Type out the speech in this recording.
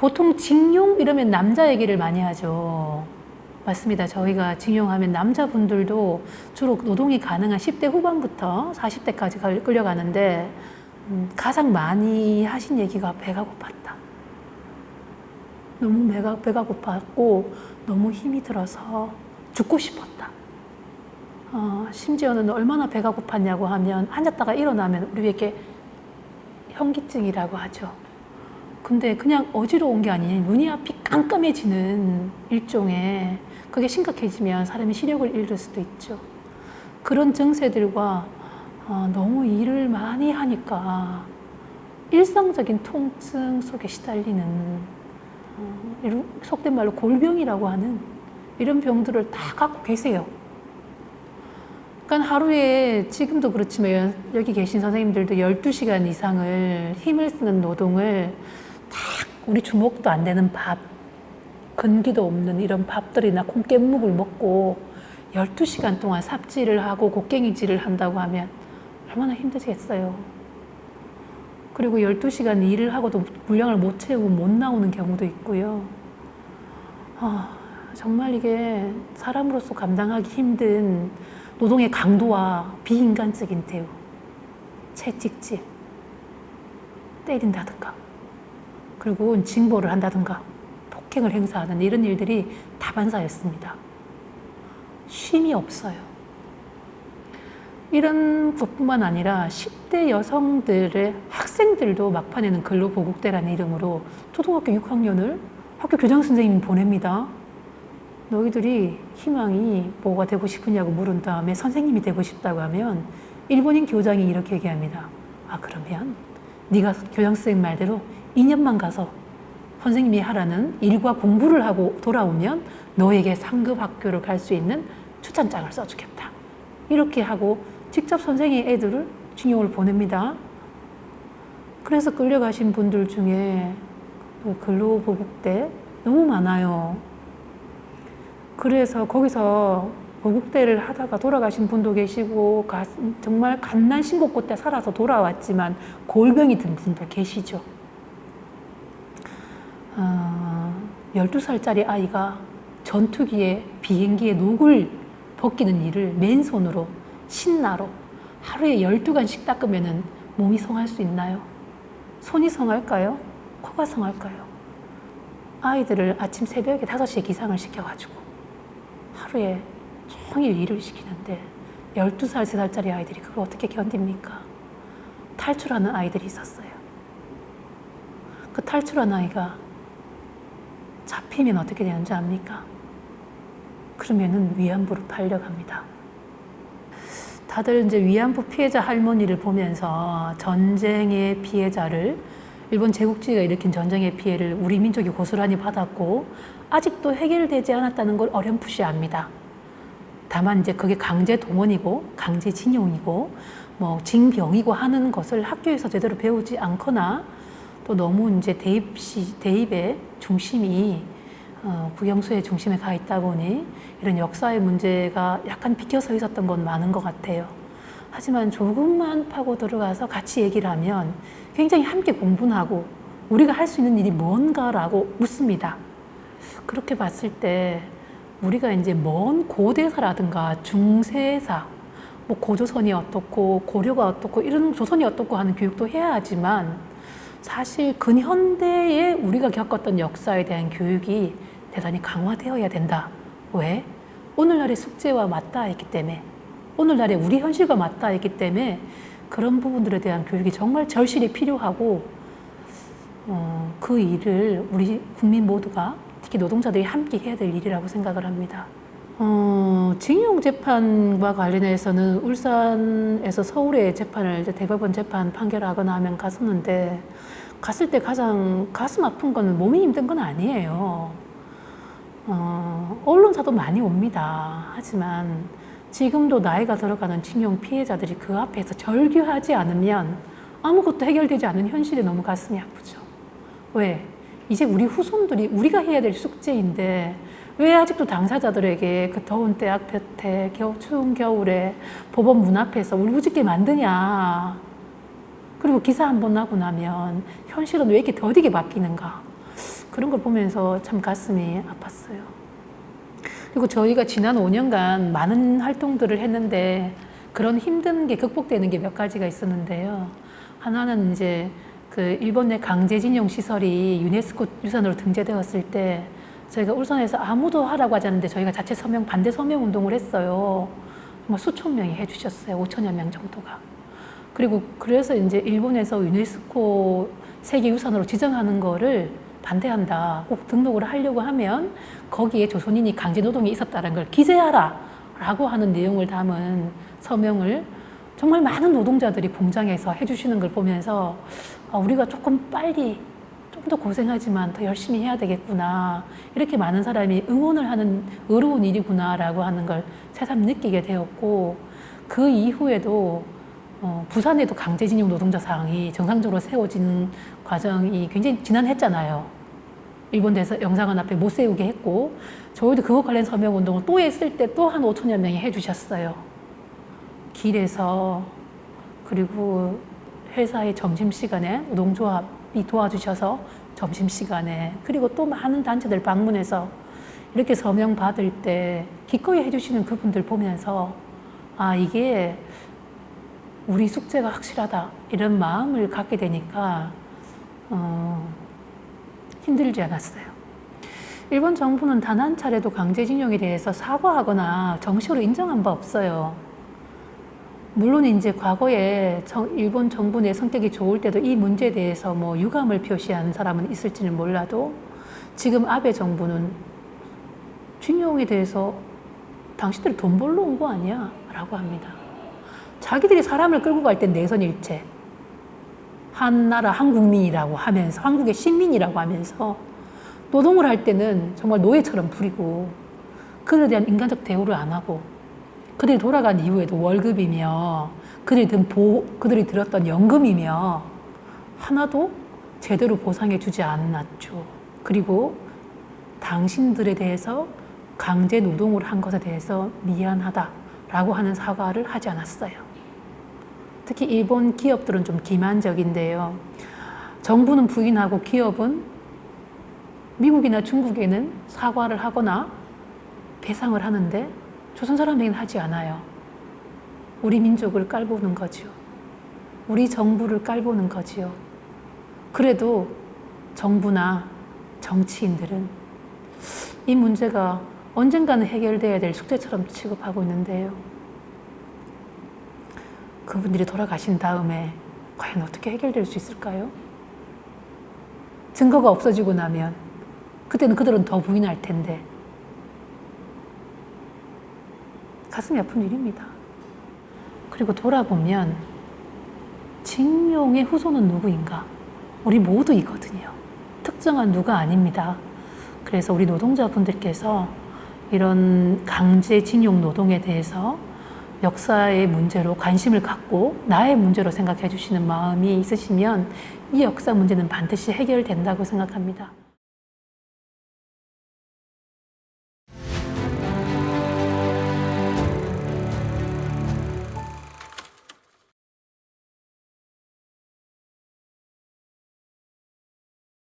보통 징용 이러면 남자 얘기를 많이 하죠. 맞습니다. 저희가 징용하면 남자분들도 주로 노동이 가능한 10대 후반부터 40대까지 갈- 끌려가는데 음, 가장 많이 하신 얘기가 배가 고팠다. 너무 배가, 배가 고팠고 너무 힘이 들어서 죽고 싶었다. 어, 심지어는 얼마나 배가 고팠냐고 하면 앉았다가 일어나면 우리 이렇게 현기증이라고 하죠. 근데 그냥 어지러 운 게 아닌 눈이 앞이 깜깜해지는 일종의 그게 심각해지면 사람이 시력을 잃을 수도 있죠. 그런 증세들과 어, 너무 일을 많이 하니까 일상적인 통증 속에 시달리는 어, 속된 말로 골병이라고 하는 이런 병들을 다 갖고 계세요. 그러니까 하루에 지금도 그렇지만 여기 계신 선생님들도 12시간 이상을 힘을 쓰는 노동을 딱 우리 주먹도 안 되는 밥, 근기도 없는 이런 밥들이나 콩깻묵을 먹고 12시간 동안 삽질을 하고 곡괭이질을 한다고 하면 얼마나 힘드시겠어요. 그리고 12시간 일을 하고도 분량을 못 채우고 못 나오는 경우도 있고요. 아, 정말 이게 사람으로서 감당하기 힘든 노동의 강도와 비인간적인 대우, 채찍질, 때린다든가, 그리고 징벌을 한다든가, 폭행을 행사하는 이런 일들이 다반사였습니다. 쉼이 없어요. 이런 것뿐만 아니라 10대 여성들의 학생들도 막판에는 근로보국대라는 이름으로 초등학교 6학년을 학교 교장 선생님이 보냅니다. 너희들이 희망이 뭐가 되고 싶으냐고 물은 다음에 선생님이 되고 싶다고 하면 일본인 교장이 이렇게 얘기합니다. 아 그러면 네가 교장 선생님 말대로 2년만 가서 선생님이 하라는 일과 공부를 하고 돌아오면 너에게 상급 학교를 갈 수 있는 추천장을 써주겠다. 이렇게 하고 직접 선생이 애들을 징용을 보냅니다. 그래서 끌려가신 분들 중에 그 근로보국대 너무 많아요. 그래서 거기서 보국대를 하다가 돌아가신 분도 계시고 가- 정말 갓난 신곡고 때 살아서 돌아왔지만 골병이 든 분도 계시죠. 어, 12살짜리 아이가 전투기에 비행기에 녹을 벗기는 일을 맨손으로 신나로 하루에 12간씩 닦으면 몸이 성할 수 있나요? 손이 성할까요? 코가 성할까요? 아이들을 아침 새벽에 5시에 기상을 시켜가지고 하루에 종일 일을 시키는데 12살, 3살짜리 아이들이 그걸 어떻게 견딥니까? 탈출하는 아이들이 있었어요. 그 탈출한 아이가 잡히면 어떻게 되는지 압니까? 그러면은 위안부로 팔려갑니다. 다들 이제 위안부 피해자 할머니를 보면서 전쟁의 피해자를 일본 제국주의가 일으킨 전쟁의 피해를 우리 민족이 고스란히 받았고 아직도 해결되지 않았다는 걸 어렴풋이 압니다. 다만 이제 그게 강제 동원이고 강제 징용이고 뭐 징병이고 하는 것을 학교에서 제대로 배우지 않거나 또 너무 이제 대입시 대입의 중심이 어, 국영수의 중심에 가 있다 보니 이런 역사의 문제가 약간 비켜서 있었던 건 많은 것 같아요. 하지만 조금만 파고 들어가서 같이 얘기를 하면 굉장히 함께 공분하고 우리가 할 수 있는 일이 뭔가라고 묻습니다. 그렇게 봤을 때 우리가 이제 먼 고대사라든가 중세사, 뭐 고조선이 어떻고 고려가 어떻고 이런 조선이 어떻고 하는 교육도 해야 하지만 사실 근현대에 우리가 겪었던 역사에 대한 교육이 대단히 강화되어야 된다. 왜? 오늘날의 숙제와 맞닿아 있기 때문에 오늘날의 우리 현실과 맞닿아 있기 때문에 그런 부분들에 대한 교육이 정말 절실히 필요하고 어, 그 일을 우리 국민 모두가 특히 노동자들이 함께 해야 될 일이라고 생각을 합니다. 어, 징용 재판과 관련해서는 울산에서 서울에 재판을 대법원 재판 판결하거나 하면 갔었는데 갔을 때 가장 가슴 아픈 거는 몸이 힘든 건 아니에요. 어, 언론사도 많이 옵니다. 하지만 지금도 나이가 들어가는 징용 피해자들이 그 앞에서 절규하지 않으면 아무것도 해결되지 않은 현실에 너무 가슴이 아프죠. 왜? 이제 우리 후손들이 우리가 해야 될 숙제인데 왜 아직도 당사자들에게 그 더운 때악 볕에 겨우 추운 겨울에 법원 문 앞에서 울부짖게 만드냐? 그리고 기사 한 번 나고 나면 현실은 왜 이렇게 더디게 바뀌는가? 그런 걸 보면서 참 가슴이 아팠어요. 그리고 저희가 지난 5년간 많은 활동들을 했는데 그런 힘든 게 극복되는 게 몇 가지가 있었는데요. 하나는 이제 그 일본 내 강제징용 시설이 유네스코 유산으로 등재되었을 때 저희가 울산에서 아무도 하라고 하지 않는데 저희가 자체 서명 반대 서명 운동을 했어요. 정말 수천 명이 해주셨어요. 5천여 명 정도가. 그리고 그래서 이제 일본에서 유네스코 세계유산으로 지정하는 거를 반대한다. 꼭 등록을 하려고 하면 거기에 조선인이 강제 노동이 있었다는 걸 기재하라. 라고 하는 내용을 담은 서명을 정말 많은 노동자들이 공장에서 해주시는 걸 보면서 아, 우리가 조금 빨리 좀 더 고생하지만 더 열심히 해야 되겠구나. 이렇게 많은 사람이 응원을 하는 어려운 일이구나라고 하는 걸 새삼 느끼게 되었고 그 이후에도 어, 부산에도 강제징용 노동자 사항이 정상적으로 세워지는 과정이 굉장히 지난했잖아요. 일본 대서 영상관 앞에 못 세우게 했고 저희도 그거 관련 서명 운동을 또 했을 때 또 한 5천여 명이 해주셨어요. 길에서 그리고 회사의 점심 시간에 노동조합이 도와주셔서 점심 시간에 그리고 또 많은 단체들 방문해서 이렇게 서명 받을 때 기꺼이 해주시는 그분들 보면서 아 이게 우리 숙제가 확실하다 이런 마음을 갖게 되니까 어, 힘들지 않았어요. 일본 정부는 단 한 차례도 강제징용에 대해서 사과하거나 정식으로 인정한 바 없어요. 물론 이제 과거에 정- 일본 정부 내 성격이 좋을 때도 이 문제에 대해서 뭐 유감을 표시한 사람은 있을지는 몰라도 지금 아베 정부는 징용에 대해서 당신들이 돈 벌러 온 거 아니야? 라고 합니다. 자기들이 사람을 끌고 갈 땐 내선일체. 한 나라 한국민이라고 하면서 한국의 시민이라고 하면서 노동을 할 때는 정말 노예처럼 부리고 그들에 대한 인간적 대우를 안 하고 그들이 돌아간 이후에도 월급이며 그들이 든 보, 그들이 들었던 연금이며 하나도 제대로 보상해 주지 않았죠. 그리고 당신들에 대해서 강제 노동을 한 것에 대해서 미안하다라고 하는 사과를 하지 않았어요. 특히 일본 기업들은 좀 기만적인데요. 정부는 부인하고 기업은 미국이나 중국에는 사과를 하거나 배상을 하는데 조선 사람에게는 하지 않아요. 우리 민족을 깔보는 거지요. 우리 정부를 깔보는 거지요. 그래도 정부나 정치인들은 이 문제가 언젠가는 해결돼야 될 숙제처럼 취급하고 있는데요. 그분들이 돌아가신 다음에 과연 어떻게 해결될 수 있을까요? 증거가 없어지고 나면 그때는 그들은 더 부인할 텐데 가슴이 아픈 일입니다. 그리고 돌아보면 징용의 후손은 누구인가? 우리 모두이거든요. 특정한 누가 아닙니다. 그래서 우리 노동자분들께서 이런 강제 징용 노동에 대해서 역사의 문제로 관심을 갖고 나의 문제로 생각해 주시는 마음이 있으시면 이 역사 문제는 반드시 해결된다고 생각합니다.